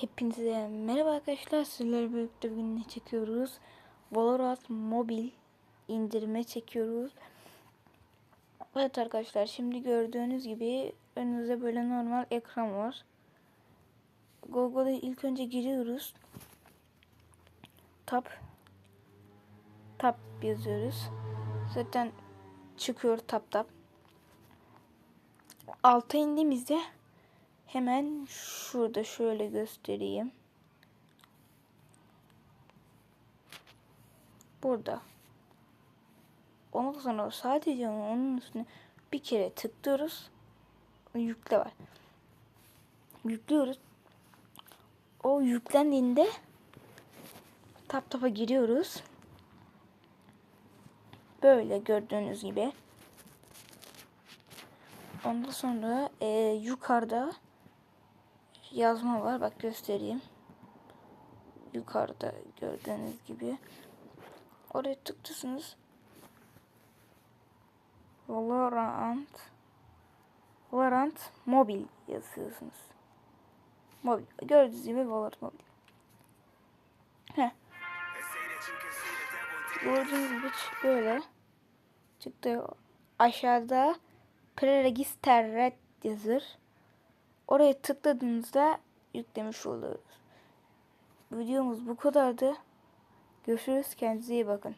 Hepinize merhaba arkadaşlar. Sizlerle birlikte bugün ne çekiyoruz? Valorant mobil indirme çekiyoruz. Evet arkadaşlar şimdi gördüğünüz gibi önünüzde böyle normal ekran var. Google'a ilk önce giriyoruz. Tab Tab yazıyoruz. Zaten çıkıyor tab tab. Alta indiğimizde Hemen şurada şöyle göstereyim. Burada. Ondan sonra sadece onun üstüne bir kere tıklıyoruz. Yükle var. Yüklüyoruz. O yüklendiğinde tap tapa giriyoruz. Böyle gördüğünüz gibi. Ondan sonra e, yukarıda yazma var. Bak göstereyim. Yukarıda gördüğünüz gibi. Oraya tıklıyorsunuz. Valorant Valorant mobil yazıyorsunuz. Mobil. Gördüğünüz gibi Valorant mobil. Heh. Gördüğünüz gibi böyle çıktı. Aşağıda Preregister yazır. Oraya tıkladığınızda yüklemiş oluyoruz. Videomuz bu kadardı. Görüşürüz. Kendinize iyi bakın.